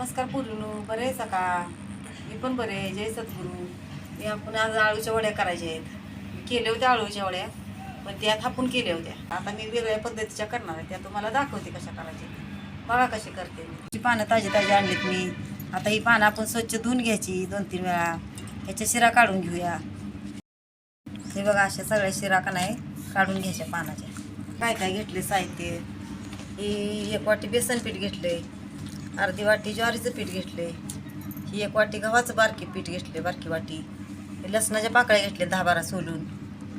नमस्कार पूर्णू बरे आहे का? मी पण बरे आहे. जय सद्गुरू. मी आपण आज आळूच्या वड्या करायच्या आहेत. केल्या होत्या आळूच्या वड्या पण त्या थापून केल्या होत्या. आता मी वेगळ्या पद्धतीच्या करणार आहे. त्या तुम्हाला दाखवते कशा करायच्या बघा कशी करते मी. ही पानं ताजी ताजी आणलीत मी आता ही पानं आपण स्वच्छ धुवून घ्यायची दोन तीन वेळा. ह्याच्या शिरा काढून घेऊया. हे बघा अशा सगळ्या शिरा का नाही काढून घ्यायच्या पानाच्या. काय काय घेतले साहित्य? ही एक वाटी बेसन पीठ आहे अर्धी वाटी ज्वारीचं पीठ घेतले. ही एक वाटी गव्हाचं बारकी पीठ घेतले बारकी वाटी. लसणाच्या पाकळ्या घेतले दहा बारा सोलून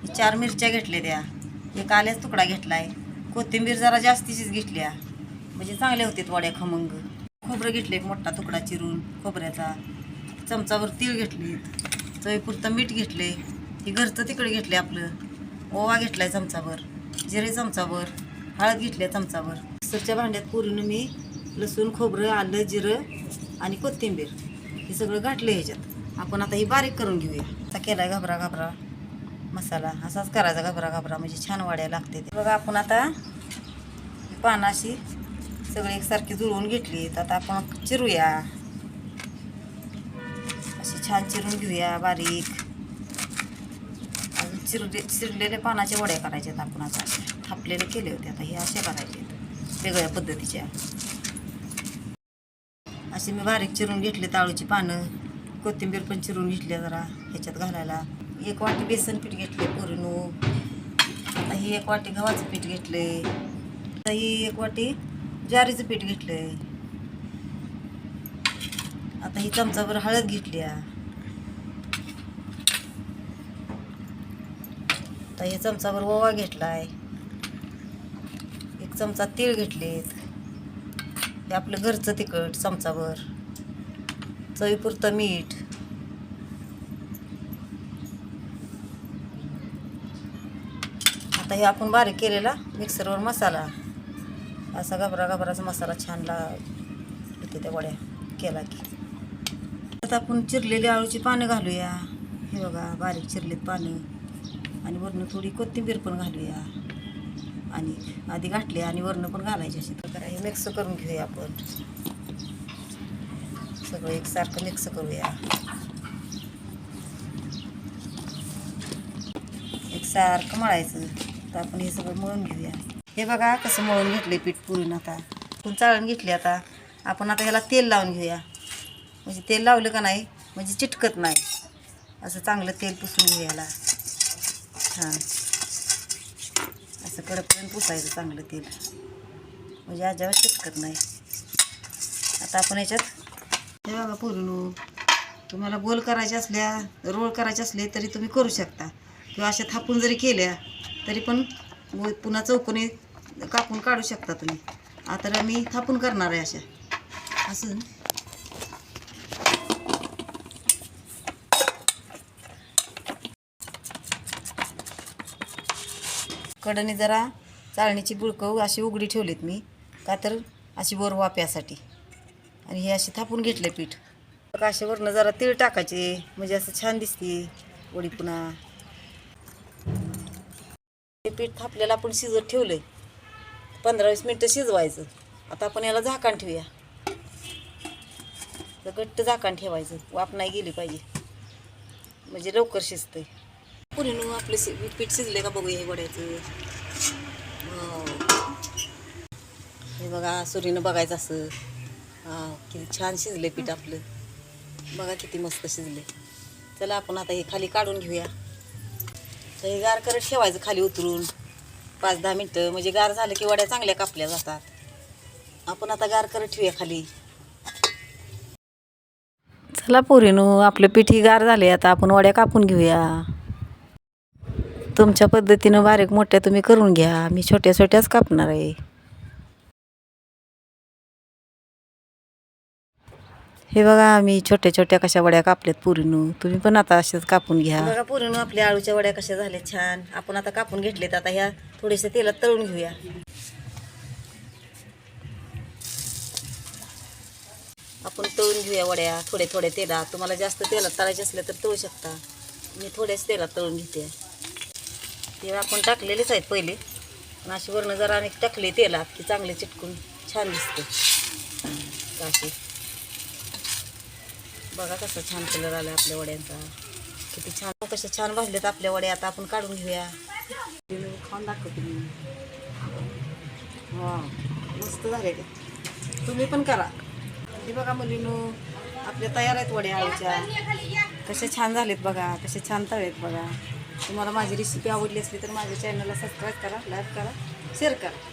चार मिरच्या घेतल्या त्या. एक आल्याच तुकडा घेतलाय. कोथिंबीर जरा जास्तीचीच घेतल्या. म्हणजे चांगले होते वड्या खमंग. खोबरं घेतले एक मोठा तुकडा चिरून खोबऱ्याचा. चमचावर तीळ घेतली चवीपुरतं मीठ घेतले हे घरचं तिकडे घेतले आपलं. ओवा घेतलाय चमचावर जिरे चमचावर हळद घेतल्या चमचावर मिक्सरच्या भांड्यात पुरून मी लसूण खोबरं आलं जिरं आणि कोथिंबीर हे सगळं घातलं ह्याच्यात. आपण आता ही बारीक करून घेऊया. आता केला घाबरा घाबरा. मसाला असाच करायचा घाबरा घाबरा. म्हणजे छान वाड्या लागते ते. बघा आपण आता पानं अशी सगळी एकसारखी जुळवून घेतली तर आता आपण चिरूया. अशी छान चिरून घेऊया बारीक. अजून चिरले चिरलेले पानाच्या वड्या करायच्यात आपण. आता थापलेले केले होते. आता हे अशा करायचे वेगळ्या पद्धतीच्या. असे मी बारीक चिरून घेतले ताळूची पानं. कोथिंबीर पण चिरून घेतली जरा ह्याच्यात घालायला. एक वाटी बेसन पीठ घेतले पुरणू आता ही एक वाटी गव्हाचं पीठ घेतले आता ही एक वाटी ज्वारीचं पीठ घेतले आता ही चमचाभर हळद घेतली आता हे चमचाभर ओवा घेतलाय. एक चमचा तीळ घेतलेत. हे आपलं घरचं तिखट चमचाभर चवीपुरतं मीठ. आता हे आपण बारीक केलेला मिक्सरवर मसाला. असा घबरा घबराचा मसाला छान ला त्या वड्या. केला की. आता आपण चिरलेली आळूची पानं घालूया. हे बघा बारीक चिरलेत पानं. आणि वरून थोडी कोथिंबीर पण घालूया. आणि आधी घातली आणि वरणं पण घालायची अशी. तर हे मिक्स करून घेऊया आपण. सगळं एकसारखं मिक्स करूया. एकसारखं मळायचं. तर आपण हे सगळं मळून घेऊया. हे बघा कसं मळून घेतले पीठ पुरून आता. पण चाळून घेतली आता? आपण आता ह्याला तेल लावून घेऊया. म्हणजे तेल लावलं का नाही? म्हणजे चिटकत नाही. असं चांगलं तेल पुसून घेऊया याला हां. असं कडपर्यंत पुसायचं चांगलं तेल. म्हणजे अजिबात चिटकत नाही. आता आपण याच्यात हे बघा पुरणू तुम्हाला गोल करायचे असल्या रोळ करायचे असले तरी तुम्ही करू शकता. किंवा अशा थापून जरी केल्या तरी पण पुन्हा चौकोनी कापून काढू शकता तुम्ही. आता मी थापून करणार आहे अशा. असं. कडने जरा चाळणीची बुळकं अशी उघडी ठेवलीत मी. का तर अशी वर वाप्यासाठी. आणि हे अशी थापून घेतलं पीठ. बघा असे वरनं जरा तीळ टाकायचे. म्हणजे असं छान दिसते वडी पुन्हा. हे पीठ थापलेलं आपण शिजत ठेवलंय. पंधरा वीस मिनटं शिजवायचं. आता आपण याला झाकण ठेवूया. तर घट्ट झाकण ठेवायचं. वाफ नाही गेली पाहिजे. म्हणजे लवकर शिजतंय. पुरीनं आपलं शि पीठ शिजले का बघूया हे वड्याचं. हो. हे बघा सुरीनं बघायचं असं. हा किती छान शिजले पीठ आपलं. बघा किती मस्त शिजले चला आपण आता हे खाली काढून घेऊया. तर हे गार करत ठेवायचं खाली उतरून. पाच दहा मिनटं. म्हणजे गार झालं की वड्या चांगल्या कापल्या जातात. आपण आता गार करत ठेवूया खाली. चला पोरीनो आपलं पिठी गार झाले आता आपण वड्या कापून घेऊया. तुमच्या पद्धतीनं बारीक मोठ्या तुम्ही करून घ्या. मी छोट्या छोट्याच कापणार आहे. हे बघा मी छोट्या छोट्या कशा वड्या कापल्यात पुरीनू. तुम्ही पण आता असेच कापून घ्या. बघा पुरीनू आपल्या आळूच्या वड्या कशा झाल्या छान. आपण आता कापून घेतलेत. आता ह्या थोडेसे तेलात तळून घेऊया. आपण तळून घेऊया वड्या थोड्या थोड्या तेलात. तुम्हाला जास्त तेलात तळायचे असले तर तळू शकता. मी थोड्याच तेलात तळून घेते. ते आपण टाकलेलेच आहेत पहिले. पण अशी वरनं जरा आणि टाकले तेलात की चांगले चिटकून छान दिसते. अशी बघा कसा छान कलर आला आपल्या वड्यांचा. किती छान कशा छान भाजलेत आपल्या वड्या. आता आपण काढून घेऊया. खाऊन दाखवते मी. मस्त झाले ते. तुम्ही पण करा. हे बघा मुलीनो आपल्या तयार आहेत वड्या आळूच्या कशा छान झालेत बघा. कसे छान तळेत बघा. तुम्हाला माझी रेसिपी आवडली असली तर माझ्या चॅनलला सबस्क्राईब करा लाईक करा शेअर करा.